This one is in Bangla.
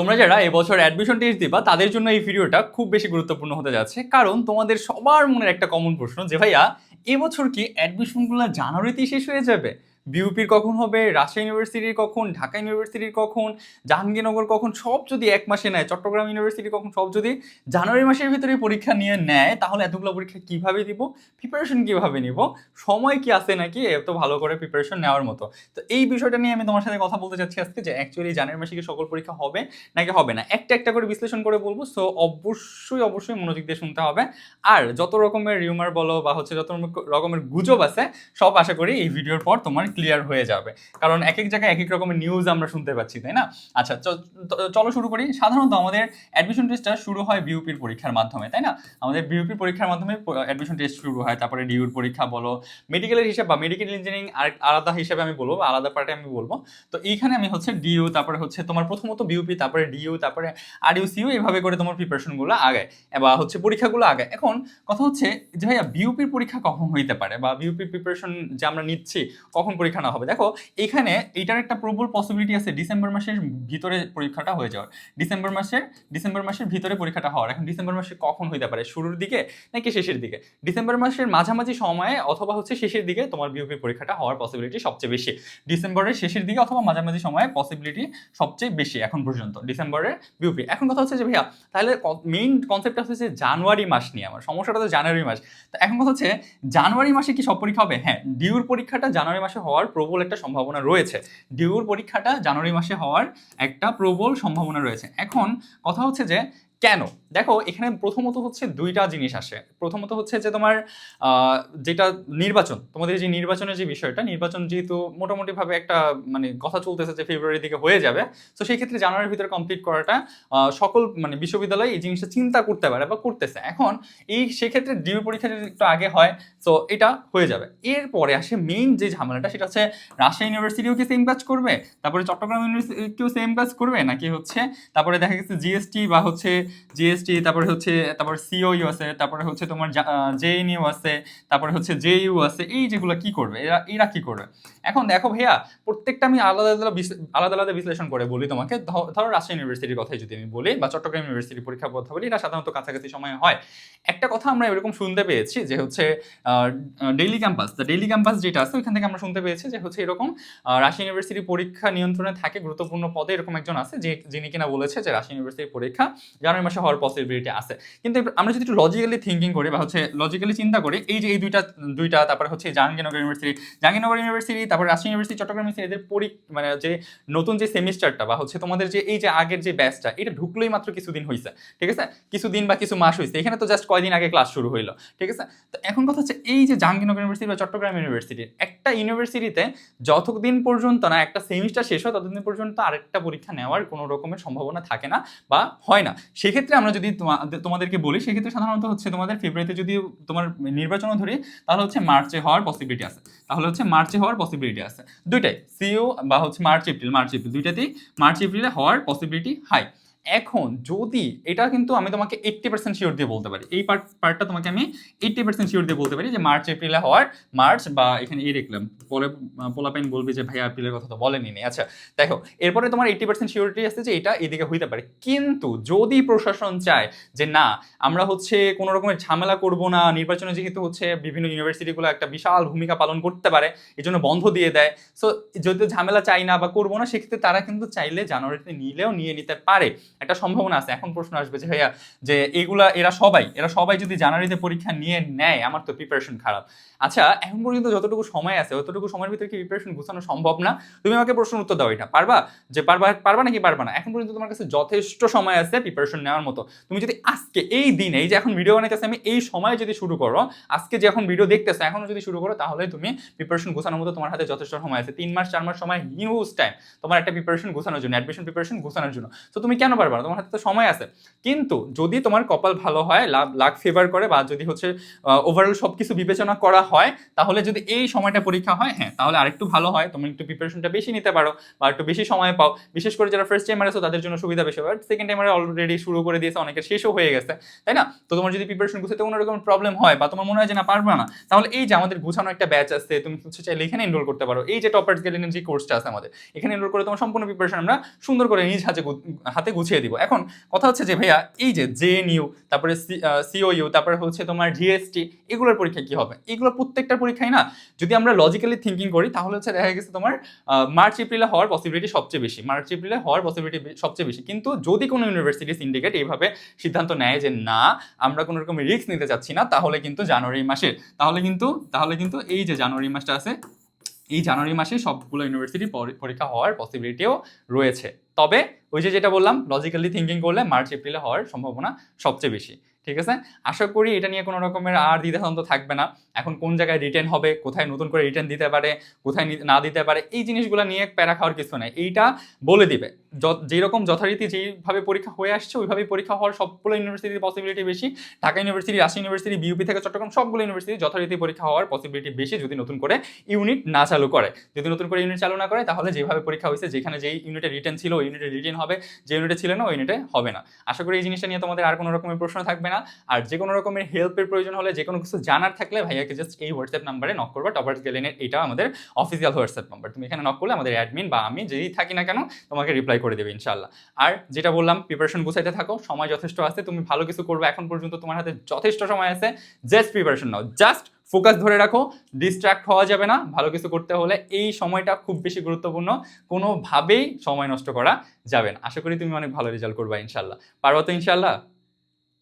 তোমরা যারা এবছর অ্যাডমিশন টেস্ট দিবা, তাদের জন্য এই ভিডিওটা খুব বেশি গুরুত্বপূর্ণ হতে যাচ্ছে। কারণ তোমাদের সবার মনের একটা কমন প্রশ্ন যে, ভাইয়া এবছর কি অ্যাডমিশনগুলো জানুয়ারিতেই শেষ হয়ে যাবে? বিউপির কখন হবে? রাজশাহী ইউনিভার্সিটির কখন? ঢাকা ইউনিভার্সিটির কখন? জাহাঙ্গীরনগর কখন? সব যদি এক মাসে নেয়, চট্টগ্রাম ইউনিভার্সিটি কখন? সব যদি জানুয়ারি মাসের ভিতরে পরীক্ষা নিয়ে নেয়, তাহলে এতগুলো পরীক্ষা কীভাবে দিব? প্রিপারেশন কীভাবে নিব? সময় কি আছে নাকি? এত ভালো করে প্রিপারেশন নেওয়ার মতো। তো এই বিষয়টা নিয়ে আমি তোমার সাথে কথা বলতে চাচ্ছি আজকে যে অ্যাকচুয়ালি জানুয়ারি মাসে কি সকল পরীক্ষা হবে নাকি হবে না? একটা একটা করে বিশ্লেষণ করে বলব। সো অবশ্যই অবশ্যই মনোযোগ দিয়ে শুনতে হবে। আর যত রকমের রিউমার বলো বা হচ্ছে যত রকমের গুজব আছে, সব আশা করি এই ভিডিওর পর তোমার ক্লিয়ার হয়ে যাবে। কারণ এক এক জায়গায় এক এক রকমের নিউজ আমরা শুনতে পাচ্ছি, তাই না? আচ্ছা চলো শুরু করি। সাধারণত আমাদের অ্যাডমিশন টেস্টটা শুরু হয় বিউপির পরীক্ষার মাধ্যমে, তাই না? আমাদের বিউপির পরীক্ষার মাধ্যমে অ্যাডমিশন টেস্ট শুরু হয়। তারপরে ডিউর পরীক্ষা বলো মেডিকেলের হিসাব বা মেডিকেল ইঞ্জিনিয়ারিং আর আলাদা হিসাবে আমি বলব আলাদা পার্টে আমি বলব। তো এইখানে আমি হচ্ছে ডিইউ তারপরে হচ্ছে তোমার প্রথমত বিউপি তারপরে ডিইউ তারপরে আর ইউসিউ এইভাবে করে তোমার প্রিপারেশনগুলো আগায়, বা হচ্ছে পরীক্ষাগুলো আগায়। এখন কথা হচ্ছে যে ভাইয়া বিউপির পরীক্ষা কখন হইতে পারে? বা বিউপির প্রিপারেশন যে আমরা নিচ্ছি, কখন পরীক্ষা না হবে। দেখো, এখানে এইটার একটা প্রবল পসিবিলিটি আছে, ডিসেম্বর মাসের ভিতরে পরীক্ষাটা হয়ে যাওয়ার। ডিসেম্বর মাসের ডিসেম্বর মাসের ভিতরে পরীক্ষাটা হওয়ার। এখন ডিসেম্বর মাসে কখন হইতে পারে? শুরুর দিকে নাকি শেষের দিকে? ডিসেম্বর মাসের মাঝামাঝি সময়ে অথবা হচ্ছে শেষের দিকে তোমার বিউপি পরীক্ষাটা হওয়ার পসিবিলিটি সবচেয়ে বেশি। ডিসেম্বরের শেষের দিকে অথবা মাঝামাঝি সময়ে পসিবিলিটি সবচেয়ে বেশি এখন পর্যন্ত, ডিসেম্বরের বিউপি এখন কথা হচ্ছে যে ভাইয়া, তাহলে মেইন কনসেপ্টটা হচ্ছে জানুয়ারি মাস নিয়ে আমার। সমস্যাটা তো জানুয়ারি মাস। তো এখন কথা হচ্ছে, জানুয়ারি মাসে কি সব পরীক্ষা হবে? হ্যাঁ ডিউর পরীক্ষাটা জানুয়ারি মাসে হওয়ার প্রবল একটা সম্ভাবনা রয়েছে। ডিউর পরীক্ষাটা জানুয়ারি মাসে হওয়ার একটা প্রবল সম্ভাবনা রয়েছে। এখন কথা হচ্ছে যে, কেন? দেখো, এখানে প্রথমত হচ্ছে দুইটা জিনিস আসে। প্রথমত হচ্ছে যে তোমার যেটা নির্বাচন, তোমাদের যে নির্বাচনের যে বিষয়টা, নির্বাচন যেহেতু মোটামুটিভাবে একটা মানে কথা চলতেছে যে ফেব্রুয়ারির দিকে হয়ে যাবে, তো সেই ক্ষেত্রে জানুয়ারির ভিতরে কমপ্লিট করাটা সকল মানে বিশ্ববিদ্যালয় এই জিনিসটা চিন্তা করতে পারে বা করতেছে। এখন এই সেক্ষেত্রে ডিউ পরীক্ষা যদি একটু আগে হয়, তো এটা হয়ে যাবে। এরপরে আসে মেইন যে ঝামেলাটা, সেটা হচ্ছে রাজশাহী ইউনিভার্সিটিও কি সেম কাজ করবে? তারপরে চট্টগ্রাম ইউনিভার্সিটিও সেম কাজ করবে? নাকি হচ্ছে, তারপরে দেখা গেছে জিএসটি বা হচ্ছে জিএসটি তারপরে হচ্ছে তারপরে সিওইউ আছে তারপরে হচ্ছে তোমার জেএনইউ আছে তারপরে হচ্ছে জেইউ আছে এই যেগুলো কি করবে? এরা এরা কি করবে? এখন দেখো ভাইয়া প্রত্যেকটা আমি আলাদা আলাদা আলাদা আলাদা বিশ্লেষণ করে বলি তোমাকে। ধরো রাজশাহী ইউনিভার্সিটির কথাই যদি আমি বলি বা চট্টগ্রাম ইউনিভার্সিটির পরীক্ষার কথা বলি এটা সাধারণত কাছাকাছি সময় হয়। একটা কথা আমরা এরকম শুনতে পেয়েছি যে হচ্ছে daily campus the daily campus যেটা আছে ওইখান থেকে আমরা শুনতে পেয়েছি যে হচ্ছে এরকম আহ, রাজশাহী ইউনিভার্সিটি পরীক্ষা নিয়ন্ত্রণে থাকে গুরুত্বপূর্ণ পদে এরকম একজন আছে যে যিনি কিনা বলেছে যে রাজশাহী ইউনিভার্সিটির পরীক্ষা জানুয়ারি মাসে হওয়ার পসিবিলিটি আছে। কিন্তু আমরা যদি একটু লজিক্যালি থিঙ্কিং করি বা হচ্ছে লজিক্যালি চিন্তা করি, এই যে এই দুইটা দুইটা, তারপরে হচ্ছে জাহাঙ্গীরনগর ইউনিভার্সিটি জাহাঙ্গীরনগর ইউনিভার্সিটি তারপরে রাজশাহী ইউনিভার্সিটি চট্টগ্রাম ইউনিভার্সিটি এদের পরি মানে যে নতুন যে সেমিস্টারটা বা হচ্ছে তোমাদের যে, এই যে আগের যে ব্যাচটা এটা ঢুকলোই মাত্র কিছুদিন হয়েছে ঠিক আছে? কিছুদিন বা কিছু মাস হয়েছে এখানে তো জাস্ট কয়দিন আগে ক্লাস শুরু হইল, ঠিক আছে? তো এখন কথা হচ্ছে এই যে জাহাঙ্গীরনগর ইউনিভার্সিটি বা চট্টগ্রাম ইউনিভার্সিটি একটা ইউনিভার্সিটিতে যতদিন পর্যন্ত না একটা সেমিস্টার শেষ হয়, ততদিন পর্যন্ত আরেকটা পরীক্ষা নেওয়ার কোনো রকমের সম্ভাবনা থাকে না বা হয় না। সেক্ষেত্রে আমরা যদি তোমা- তোমাদেরকে বলি, সেক্ষেত্রে সাধারণত হচ্ছে তোমাদের ফেব্রুয়ারিতে যদি তোমার নির্বাচনও ধরি, তাহলে হচ্ছে মার্চে হওয়ার পসিবিলিটি আছে। তাহলে হচ্ছে মার্চে হওয়ার পসিবিলিটি আছে। দুইটাই সিও বা হচ্ছে মার্চ এপ্রিল মার্চ এপ্রিল দুইটাতেই মার্চ এপ্রিলে হওয়ার পসিবিলিটি হাই এখন যদি এটা কিন্তু আমি তোমাকে এইট্টি পার্সেন্ট শিওর দিয়ে বলতে পারি, এই পার্ট পার্টটা তোমাকে আমি এইট্টি পার্সেন্ট শিওর দিয়ে বলতে পারি যে মার্চ এপ্রিলে হওয়ার মার্চ বা এখানে এই দেখলাম পরে পোলাপাইন বলবে যে ভাইয়া এপ্রিলের কথা তো বলেনি আচ্ছা দেখো, এরপরে তোমার এইট্টি পার্সেন্ট শিওরিটি আছে যে এটা এদিকে হইতে পারে, কিন্তু যদি প্রশাসন চায় যে না, আমরা হচ্ছে কোনো রকমের ঝামেলা করব না, নির্বাচনে যেহেতু হচ্ছে বিভিন্ন ইউনিভার্সিটিগুলো একটা বিশাল ভূমিকা পালন করতে পারে, এই জন্য বন্ধ দিয়ে দেয় সো যদি ঝামেলা চাই না বা করব না, সেক্ষেত্রে তারা কিন্তু চাইলে জানুয়ারিতে নিলেও নিয়ে নিতে পারে। একটা সম্ভাবনা আছে। এখন প্রশ্ন আসবে যে, ভাইয়া, যে এগুলা, এরা সবাই এরা সবাই যদি জানুয়ারিতে পরীক্ষা নিয়ে নেয়, আমার তো প্রিপারেশন খারাপ। আচ্ছা এখন পর্যন্ত যতটুকু সময় আছে ততটুকু সময়ের ভিতরে কি প্রিপারেশন গুছানো সম্ভব না? তুমি আমাকে প্রশ্ন উত্তর দাও এটা। পারবা? যে পারবা পারবা নাকি পারবা না? এখন পর্যন্ত তোমার কাছে যথেষ্ট সময় আছে প্রিপারেশন নেওয়ার মতো। তুমি যদি আজকে, এই দিনে, এই যে এখন ভিডিও বানাইতেছে, আমি এই সময় যদি শুরু করো, আজকে যে এখন ভিডিও দেখতেছো, এখনও যদি শুরু করো, তাহলে তুমি প্রিপারেশন গোছানোর মতো তোমার হাতে যথেষ্ট সময় আছে। তিন মাস, চার মাস সময় হিউজ টাইম তোমার একটা প্রিপারেশন গোছানোর জন্য অ্যাডমিশন প্রিপারেশন গোছানোর জন্য। তো তুমি কেন পারবা? না, তোমার হাতে তো সময় আছে। কিন্তু যদি তোমার কপাল ভালো হয় লাভ লাক ফেভার করে বা যদি হচ্ছে ওভারঅল সব কিছু বিবেচনা করা হয়, তাহলে যদি এই সময়টা পরীক্ষা হয় হ্যাঁ তাহলে আরেকটু ভালো হয়। তুমি একটু প্রিপারেশনটা বেশি নিতে পারো বা একটু বেশি সময় পাও। বিশেষ করে যারা ফার্স্ট টাইমার আছো, তাদের জন্য সুবিধা বেশি হবে। সেকেন্ড টাইমারে অলরেডি শুরু করে দিয়েছে, অনেকের শেষও হয়ে গেছে। তাই না? তো তোমার যদি প্রিপারেশন গুছাতে কোনো রকম প্রবলেম হয় বা তোমার মনে হয় যে না, পারবে না, তাহলে এই যে আমাদের গুছানো একটা ব্যাচ আছে, তুমি হচ্ছে চাইলে এখানে এনরোল করতে পারো। এই যে টপার্স গেলেন যে কোর্সটা আছে আমাদের, এখানে এনরোল করে তোমার সম্পূর্ণ প্রিপারেশন আমরা সুন্দর করে নিজ হাতে হাতে গুছিয়ে বুঝিয়ে দিব। এখন কথা হচ্ছে যে, ভাইয়া, এই যে জেএনইউ তারপরে সিওইউ তারপরে হচ্ছে তোমার জিএসটি এগুলোর পরীক্ষা কি হবে? এগুলো প্রত্যেকটা পরীক্ষায় না, যদি আমরা লজিক্যালি থিঙ্কিং করি, তাহলে হচ্ছে দেখা গেছে তোমার মার্চ এপ্রিলে হওয়ার পসিবিলিটি সবচেয়ে বেশি। মার্চ এপ্রিলে হওয়ার পসিবিলিটি সবচেয়ে বেশি। কিন্তু যদি কোনো ইউনিভার্সিটি সিন্ডিকেট এইভাবে সিদ্ধান্ত নেয় যে, না, আমরা কোনো রকম রিস্ক নিতে চাচ্ছি না, তাহলে কিন্তু জানুয়ারি মাসে, তাহলে কিন্তু তাহলে কিন্তু এই যে জানুয়ারি মাসটা আছে, এই জানুয়ারি মাসে সবগুলো ইউনিভার্সিটি পরীক্ষা হওয়ার পসিবিলিটিও রয়েছে। তবে ওই যে যেটা বললাম লজিক্যালি থিঙ্কিং করলে মার্চ এপ্রিলে হওয়ার সম্ভাবনা সবচেয়ে বেশি। ঠিক আছে? আশা করি এটা নিয়ে কোনো রকমের আর দ্বিধাদ্বন্দ্ব থাকবে না। এখন কোন জায়গায় রিটার্ন হবে, কোথায় নতুন করে রিটার্ন দিতে পারে, কোথায় না দিতে পারে, এই জিনিসগুলো নিয়ে প্যারা খাওয়ার কিছু নাই। এইটা বলে দিবে। যেরকম যথারীতি যেইভাবে পরীক্ষা হয়ে আসছে, ওইভাবেই পরীক্ষা হওয়ার সবগুলো ইউনিভার্সিটির পসিবিলিটি বেশি। Dhaka university Rajshahi university BUP থেকে চট্টগ্রাম, সবগুলো ইউনিভার্সিটি যথারীতি পরীক্ষা হওয়ার পসিবিলিটি বেশি যদি নতুন করে ইউনিট না চালু করে। যদি নতুন করে ইউনিট চালু না করে, তাহলে যেভাবে পরীক্ষা হয়েছে, যেখানে যেই ইউনিটে রিটার্ন ছিল, ওই ইউনিটে রিটার্ন হবে। যে ইউনিটে ছিল না, ওই ইউনিটে হবে না। আশা করি এই জিনিসটা নিয়ে তোমাদের আর কোনো রকমের প্রশ্ন থাকবে না। আর যে কোনো রকমের হেল্পের প্রয়োজন হলে যে কোনো কিছু জানার থাকলে ভাইয়াকে জাস্ট এই হোয়াটসঅ্যাপ নাম্বারে নক করবা। টপার্স গেলেনের এটা আমাদের অফিসিয়াল হোয়াটসঅ্যাপ নাম্বার তুমি এখানে নক করলে আমাদের অ্যাডমিন বা আমি যেই থাকি না কেন, তোমাকে রিপ্লাই করে দেবে ইনশাল্লাহ আর যেটা বললাম প্রিপারেশন গুছাইতে থাকো, সময় যথেষ্ট আছে, তুমি ভালো কিছু করবে, এখন পর্যন্ত তোমার হাতে যথেষ্ট সময় আছে just preparation now. Just focus ধরে রাখো ডিস্ট্র্যাক্ট হওয়া যাবে না। ভালো কিছু করতে হলে এই সময়টা খুব বেশি গুরুত্বপূর্ণ। কোনোভাবেই সময় নষ্ট করা যাবে না। আশা করি তুমি অনেক ভালো রেজাল্ট করবা ইনশাল্লাহ পারব তো ইনশাল্লাহ